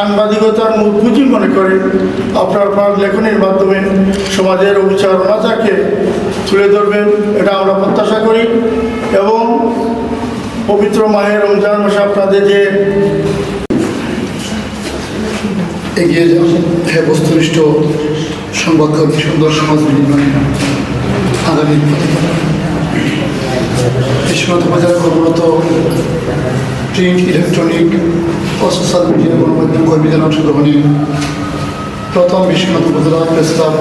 সাংবাদিকতার মূল পুঁজি মনে করেন। আপনার আপনার লেখনের মাধ্যমে সমাজের অবিচার অনাচারকে তুলে ধরবেন, এটা আমরা প্রত্যাশা করি। এবং পবিত্র মাহের রমজান মাসে আপনাদের যে এগিয়ে যান হ্যাঁ বস্তুনিষ্ঠ সংবাদকর্মী সুন্দর সমাজ বিনিময় আগামী বিশ্বনাথ বাজারে কর্মরত প্রিন্ট ইলেকট্রনিক ও সোশ্যাল মিডিয়া গণমাধ্যম কর্মীদের অংশগ্রহণে প্রথম বিশ্বনাথ উপজেলা প্রেস ক্লাব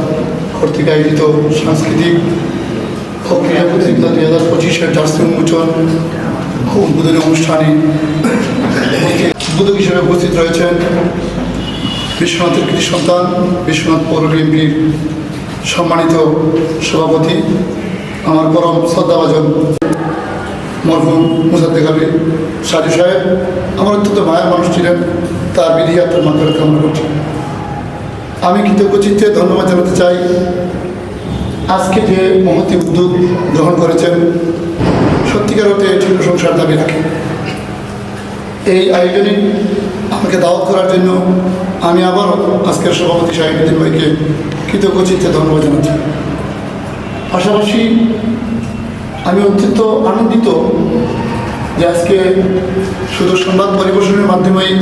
কর্তৃক আয়োজিত সাংস্কৃতিক ও ক্রীড়া প্রতিযোগিতা দুই হাজার পঁচিশের জার্সি উন্মোচন ও উদ্বোধনী অনুষ্ঠানে উদ্বোধক হিসেবে উপস্থিত রয়েছেন বিশ্বনাথের কৃতি সন্তান বিশ্বনাথ পৌর বিএনপির সম্মানিত সভাপতি আমার পরম শ্রদ্ধাভাজন মরহুম মুসাদ্দেক আলী সাজু সাহেব, আমার অত্যন্ত মায়ের মানুষ ছিলেন, তার বিধি আপনার মাত্রা কামনা করছি। আমি কৃতজ্ঞ চিত্তে ধন্যবাদ জানাতে চাই। আজকে যে মহতি উদ্যোগ গ্রহণ করেছেন, সত্যিকার অর্থে এটি সংসার দাবি রাখে। এই আয়োজনে আমাকে দাওয়াত করার জন্য আমি আবারও আজকের সভাপতি শাহিনুদ্দিন ভাইকে কৃতজ্ঞ চিত্তে ধন্যবাদ জানাচ্ছি। পাশাপাশি আমি অত্যন্ত আনন্দিত যে আজকে শুধু সংবাদ পরিবেশনের মাধ্যমেই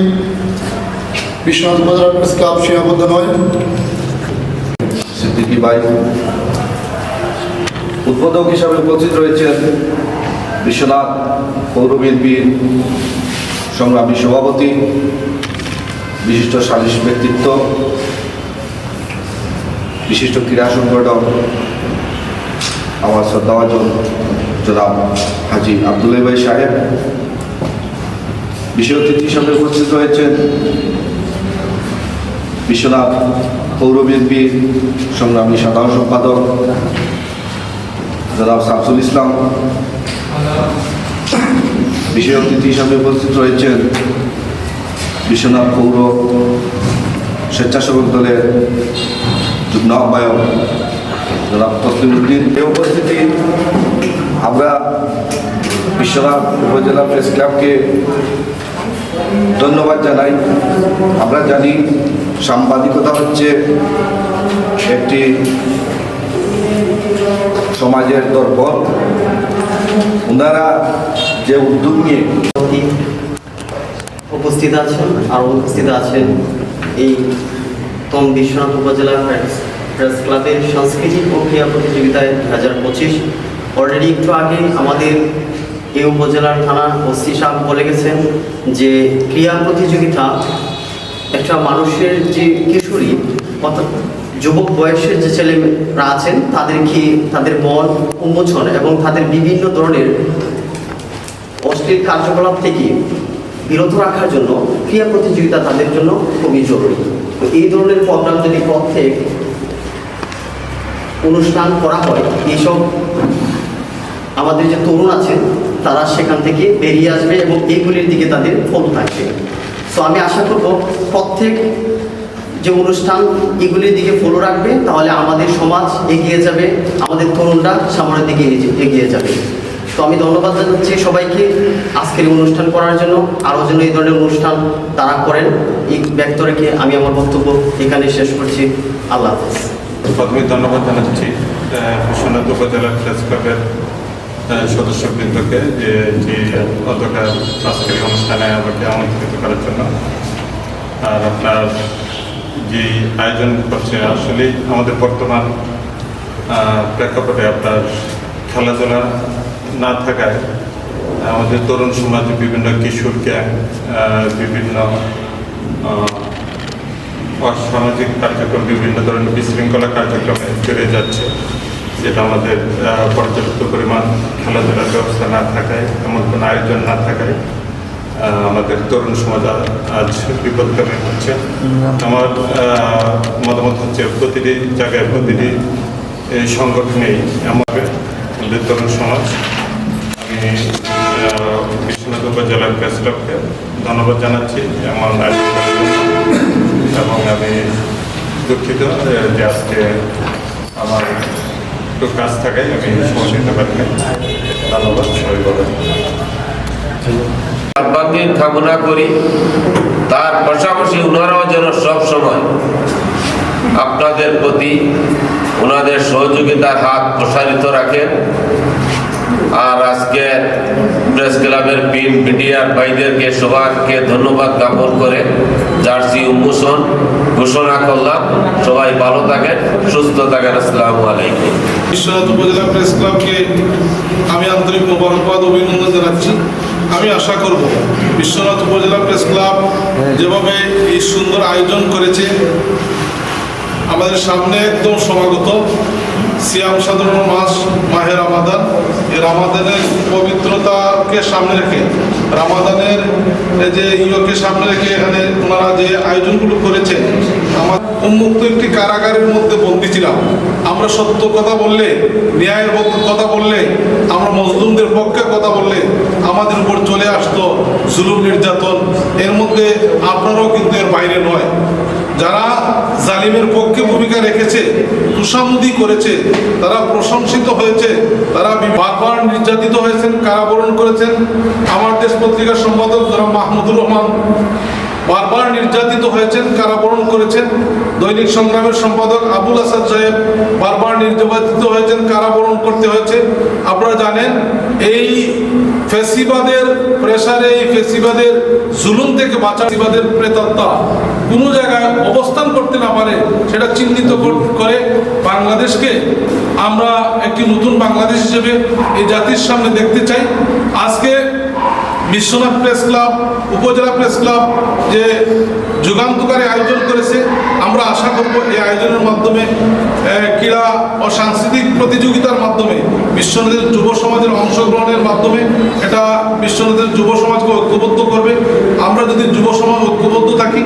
বিশ্বনাথ উপজেলা প্রেস ক্লাব সীমাবদ্ধ নয়। ভাই, উদ্বোধক হিসাবে উপস্থিত রয়েছেন বিশ্বনাথ পৌর বিএনপির সংগ্রামী সভাপতি, বিশিষ্ট সালিশ ব্যক্তিত্ব, বিশিষ্ট ক্রীড়া সংগঠক আমার শ্রদ্ধাভাজন জনাব হাজি আবদুল্লাহ ভাই সাহেব বিশেষ অতিথি হিসাবে উপস্থিত রয়েছেন। বিশ্বনাথ পৌর বিএনপির সংগ্রামী সাধারণ সম্পাদক জনাব শামসুল ইসলাম। বিশেষ অতিথি হিসাবে উপস্থিত রয়েছেন বিশ্বনাথ পৌর স্বেচ্ছাসেবক দলের যুগ্ম আহ্বায়ক জনাব উপস্থিতি আমরা বিশ্বনাথ উপজেলা প্রেস ক্লাবকে ধন্যবাদ জানাই। আমরা জানি সাংবাদিকতা হচ্ছে একটি সমাজের দর্পণ ওনারা যে উদ্যোগ নিয়ে উপস্থিত আছেন আর উপস্থিত আছেন এই তম বিশ্বনাথ উপজেলা প্রেস- ক্লাবের সাংস্কৃতিক ক্রীড়া প্রতিযোগিতায় দু হাজার পঁচিশ। অলরেডি একটু আগে আমাদের এই উপজেলার থানা ওসি সাহেব বলে গেছেন যে ক্রীড়া প্রতিযোগিতা একটা মানুষের যে কিশোরী, অর্থাৎ যুবক বয়সের যে ছেলেরা আছেন তাদেরকে তাদের মন উন্মোচন এবং তাদের বিভিন্ন ধরনের অশ্লীল কার্যকলাপ থেকে বিরত রাখার জন্য ক্রিয়া প্রতিযোগিতা তাদের জন্য খুবই জরুরি। এই ধরনের প্রোগ্রাম যদি প্রত্যেক অনুষ্ঠান করা হয়, এইসব আমাদের যে তরুণ আছেন তারা সেখান থেকে বেরিয়ে আসবে এবং এইগুলির দিকে তাদের ফোন থাকবে। তো আমি আশা করব প্রত্যেক যে অনুষ্ঠান, এগুলির দিকে ফলো রাখবে, তাহলে আমাদের সমাজ এগিয়ে যাবে, আমাদের তরুণরা সামনের দিকে এগিয়ে- এগিয়ে যাবে। তো আমি ধন্যবাদ জানাচ্ছি সবাইকে আজকের অনুষ্ঠান করার জন্য। আরও যেন এই ধরনের অনুষ্ঠান তারা করেন, এই ব্যক্ত রেখে আমি আমার বক্তব্য এখানে শেষ করছি। আল্লাহ হাফেজ। প্রথমে ধন্যবাদ জানাচ্ছি বিশ্বনাথ উপজেলা প্রেস ক্লাবের সদস্যবৃন্দকে যে যে অতটা আজকের অনুষ্ঠানে আমাকে আমন্ত্রিত করার জন্য। আর আপনার যে আয়োজন করছে আসলে আমাদের বর্তমান প্রেক্ষাপটে আপনার খেলাধুলা না থাকায় আমাদের তরুণ সমাজে বিভিন্ন কিশোর গ্যাং আহ, বিভিন্ন অসামাজিক কার্যক্রম, বিভিন্ন ধরনের বিশৃঙ্খলা কার্যক্রমে বেড়ে যাচ্ছে। যেটা আমাদের পর্যাপ্ত পরিমাণ খেলাধুলার ব্যবস্থা না থাকায় এমন কোনো আয়োজন না থাকায় আমাদের তরুণ সমাজ আজ বিপদগামী হচ্ছে। আমার মতামত হচ্ছে প্রতিটি জায়গায় প্রতিটি, এই সংগঠনেই আমাদের তরুণ সমাজ। আমি বিশ্বনাথ উপজেলার প্রেস ক্লাবকে ধন্যবাদ জানাচ্ছি। জন্য। এবং আমি দুঃখিত যে আজকে আমার একটু কাজ থাকায় আমি সময় পারিনি ধন্যবাদ, সবাই বলেন কামনা করি, তার পাশাপাশি ওনারাও যেন সব সময় আপনাদের প্রতি ওনাদের সহযোগিতার হাত প্রসারিত রাখেন। আর আজকে প্রেস ক্লাবের পিন মিডিয়ার ভাইদেরকে সবাইকে ধন্যবাদ জ্ঞাপন করে জার্সি উন্মোচন ঘোষণা করলাম। সবাই ভালো থাকেন, সুস্থ থাকেন। আসসালামু আলাইকুম। বিশ্বনাথ উপজেলা প্রেস ক্লাবকে আমি আন্তরিক মোবারকবাদ, অভিনন্দন জানাচ্ছি। আমি আশা করব বিশ্বনাথ উপজেলা প্রেস ক্লাব যেভাবে এই সুন্দর আয়োজন করেছে, আমাদের সামনে একদম সমাগত। সিয়াম সাধারণ মাস, মাহে রামাদান। এই রামাদানের পবিত্রতাকে সামনে রেখে, রামাদানের যে ইয়কে সামনে রেখে এখানে ওনারা যে আয়োজনগুলো করেছেন, আমার উন্মুক্ত একটি কারাগারের মধ্যে বন্দী ছিলাম। আমরা সত্য কথা বললে, ন্যায়ের কথা বললে, আমরা মজলুমদের পক্ষে কথা বললে, আমাদের উপর চলে আসতো জুলুম নির্যাতন। এর মধ্যে আপনারাও কিন্তু এর বাইরে নয়। যারা জালিমের ভূমিকা রেখেছে তুষামুদি করেছে, তারা প্রশংসিত হয়েছে, তারা বারবার নির্যাতিত হয়েছেন, কারাবরণ করেছেন। আমার দেশ পত্রিকার সম্পাদক মাহমুদুর রহমান বারবার নির্যাতিত হয়েছেন, কারাবরণ করেছেন। দৈনিক সংগ্রামের সম্পাদক আবুল আসাদ সাহেব বারবার নির্যাতিত হয়েছেন, কারাবরণ করতে হয়েছে। আপনারা জানেন, এই ফেসিবাদের প্রেসারে, এই ফেসিবাদের জুলুম থেকে বাঁচা ফেসিবাদের প্রেতাত্মা কোনো জায়গায় অবস্থান করতে না পারে, সেটা চিহ্নিত করে বাংলাদেশকে আমরা একটি নতুন বাংলাদেশ হিসেবে এই জাতির সামনে দেখতে চাই। আজকে বিশ্বনাথ প্রেস ক্লাব, উপজেলা প্রেস ক্লাব যে যুগান্তকারী আয়োজন করেছে, আমরা আশা করব এই আয়োজনের মাধ্যমে ক্রীড়া ও সাংস্কৃতিক প্রতিযোগিতার মাধ্যমে, বিশ্বনাথের যুব সমাজের অংশগ্রহণের মাধ্যমে এটা বিশ্বনাথের যুব সমাজকে ঐক্যবদ্ধ করবে। আমরা যদি যুব সমাজ ঐক্যবদ্ধ থাকি,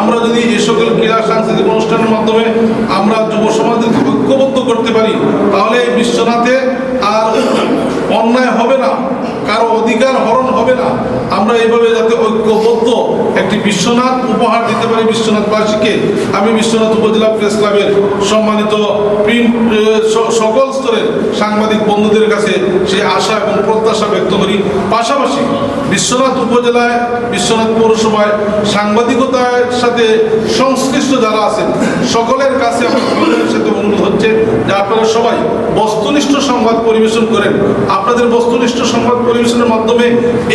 আমরা যদি এই সকল ক্রীড়া সাংস্কৃতিক অনুষ্ঠানের মাধ্যমে আমরা যুব সমাজকে ঐক্যবদ্ধ করতে পারি, তাহলে বিশ্বনাথে আর অন্যায় হবে না কারও অধিকার হরণ হবে না। আমরা এইভাবে যাতে ঐক্যবদ্ধ একটি বিশ্বনাথ উপহার দিতে পারি বিশ্বনাথবাসীকে। আমি বিশ্বনাথ উপজেলা প্রেস ক্লাবের সম্মানিত প্রিন্ট সকল স্তরের সাংবাদিক বন্ধুদের কাছে সেই আশা এবং প্রত্যাশা ব্যক্ত করি। পাশাপাশি বিশ্বনাথ উপজেলায়, বিশ্বনাথ পৌরসভায় সাংবাদিকতার সাথে সংশ্লিষ্ট যারা আছেন, সকলের কাছে আমার সাথে অনুরোধ হচ্ছে যে আপনারা সবাই বস্তুনিষ্ঠ সংবাদ পরিবেশন করেন। আপনাদের বস্তুনিষ্ঠ সংবাদ পরিবেশনের মাধ্যমে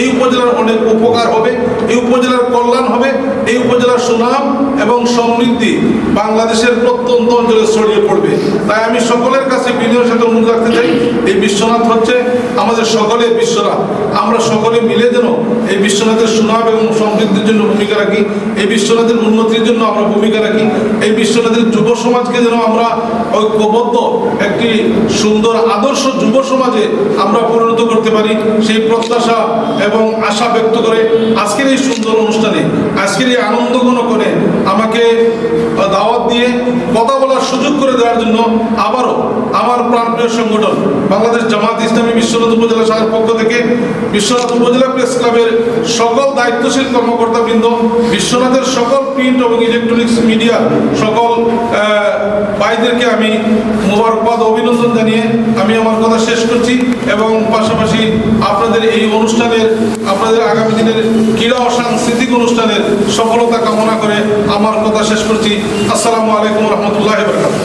এই উপজেলার অনেক উপকার হবে, এই উপজেলার কল্যাণ হবে, এই উপজেলার সুনাম এবং সমৃদ্ধি বাংলাদেশের প্রত্যন্ত অঞ্চলে ছড়িয়ে পড়বে। তাই আমি সকলের কাছে বিনয়ের সাথে অনুরোধ রাখতে চাই, এই বিশ্বনাথ হচ্ছে আমাদের সকলের বিশ্বনাথ। আমরা সকলে মিলে যেন এই বিশ্বনাথের সুনাম এবং সমৃদ্ধির জন্য ভূমিকা রাখি, এই বিশ্বনাথের উন্নতির জন্য আমরা ভূমিকা রাখি, এই বিশ্বনাথের যুব সমাজকে যেন আমরা ঐক্যবদ্ধ, একটি সুন্দর, আদর্শ যুব সমাজে আমরা পরিণত করতে পারি, সেই প্রত্যাশা এবং আশা ব্যক্ত করে আজকের এই সুন্দর অনুষ্ঠানে, আজকের এই আনন্দঘন করে আমাকে দাওয়াত দিয়ে কথা বলার সুযোগ করে দেওয়ার জন্য আবারও আমার প্রাণপ্রিয় সংগঠন বাংলাদেশ জামাত ইসলামী বিশ্বনাথ উপজেলা শাখার পক্ষ থেকে বিশ্বনাথ উপজেলা প্রেস ক্লাবের সকল দায়িত্বশীল কর্মকর্তাবৃন্দ, বিশ্বনাথের সকল প্রিন্ট এবং ইলেকট্রনিক্স মিডিয়া সকল ভাইদেরকে আমি মোবারকবাদ, অভিনন্দন জানিয়ে আমি আমার কথা শেষ করছি এবং পাশাপাশি আপনাদের এই অনুষ্ঠানের, আপনাদের আগামী দিনের ক্রীড়া ও সাংস্কৃতিক অনুষ্ঠানের সফলতা কামনা করে আমার কথা শেষ করছি। আসসালামু আলাইকুম রহমতুল্লাহ বরকাত